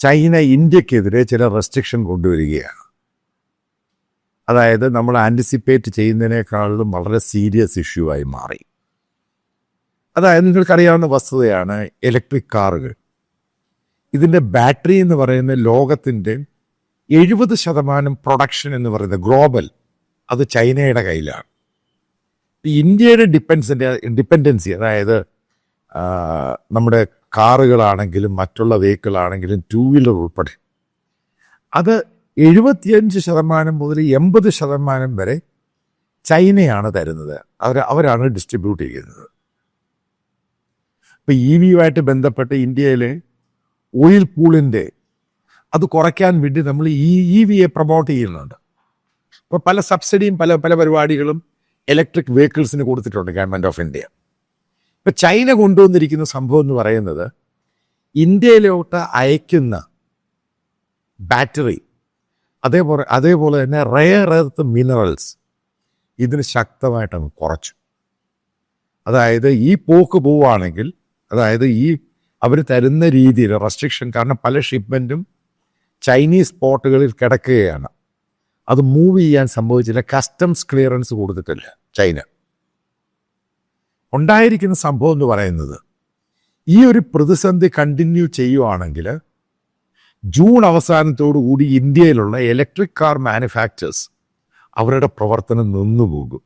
China ഇന്ത്യക്കെതിരെ ചില restriction കൊണ്ടുവരികയാണ്. അതായത് നമ്മൾ ആന്റിസിപ്പേറ്റ് ചെയ്യുന്നതിനേക്കാളും വളരെ സീരിയസ് ഇഷ്യൂ ആയി മാറി. അതായത് നിങ്ങൾക്കറിയാവുന്ന വസ്തുതയാണ് ഇലക്ട്രിക് കാറുകൾ. ഇതിന്റെ ബാറ്ററി എന്ന് പറയുന്ന ലോകത്തിന്റെ എഴുപത് ശതമാനം പ്രൊഡക്ഷൻ എന്ന് പറയുന്നത് ഗ്ലോബൽ അത് ചൈനയുടെ കയ്യിലാണ്. ഇന്ത്യയുടെ ഡിപ്പെൻസിന്റെ ഡിപ്പെൻഡൻസി അതായത് നമ്മുടെ കാറുകളാണെങ്കിലും മറ്റുള്ള വെഹിക്കിൾ ആണെങ്കിലും ടൂ വീലർ ഉൾപ്പെടെ. അത് എഴുപത്തിയഞ്ച് ശതമാനം മുതൽ എൺപത് ശതമാനം വരെ ചൈനയാണ് തരുന്നത്. അവർ അവരാണ് ഡിസ്ട്രിബ്യൂട്ട് ചെയ്യുന്നത്. ഇപ്പം ഇ വിയുമായിട്ട് ബന്ധപ്പെട്ട് ഇന്ത്യയിലെ ഓയിൽ പൂളിന്റെ അത് കുറയ്ക്കാൻ വേണ്ടി നമ്മൾ ഈ ഇ വിയെ പ്രൊമോട്ട് ചെയ്യുന്നുണ്ട്. അപ്പോൾ പല സബ്സിഡിയും പല പല പരിപാടികളും ഇലക്ട്രിക് വെഹിക്കിൾസിന് കൊടുത്തിട്ടുണ്ട് ഗവൺമെന്റ് ഓഫ് ഇന്ത്യ ഇപ്പം ചൈന കൊണ്ടുവന്നിരിക്കുന്ന സംഭവം എന്ന് പറയുന്നത് ഇന്ത്യയിലോട്ട് അയക്കുന്ന ബാറ്ററി അതേപോലെ അതേപോലെ തന്നെ റെയർ എർത്ത് മിനറൽസ് ഇതിന് ശക്തമായിട്ടങ്ങ് കുറച്ചു. അതായത് ഈ പോക്ക് പോവുകയാണെങ്കിൽ അതായത് ഈ അവർ തരുന്ന രീതിയിൽ റെസ്ട്രിക്ഷൻ കാരണം പല ഷിപ്മെന്റും ചൈനീസ് പോർട്ടുകളിൽ കിടക്കുകയാണ്. അത് മൂവ് ചെയ്യാൻ സംഭവിച്ചില്ല. കസ്റ്റംസ് ക്ലിയറൻസ് കൊടുത്തിട്ടില്ല ചൈന. ഉണ്ടായിരിക്കുന്ന സംഭവം എന്ന് പറയുന്നത് ഈ ഒരു പ്രതിസന്ധി കണ്ടിന്യൂ ചെയ്യുവാണെങ്കിൽ ജൂൺ അവസാനത്തോടു കൂടി ഇന്ത്യയിലുള്ള ഇലക്ട്രിക് കാർ മാനുഫാക്ചേഴ്സ് അവരുടെ പ്രവർത്തനം നിന്നുപോകും.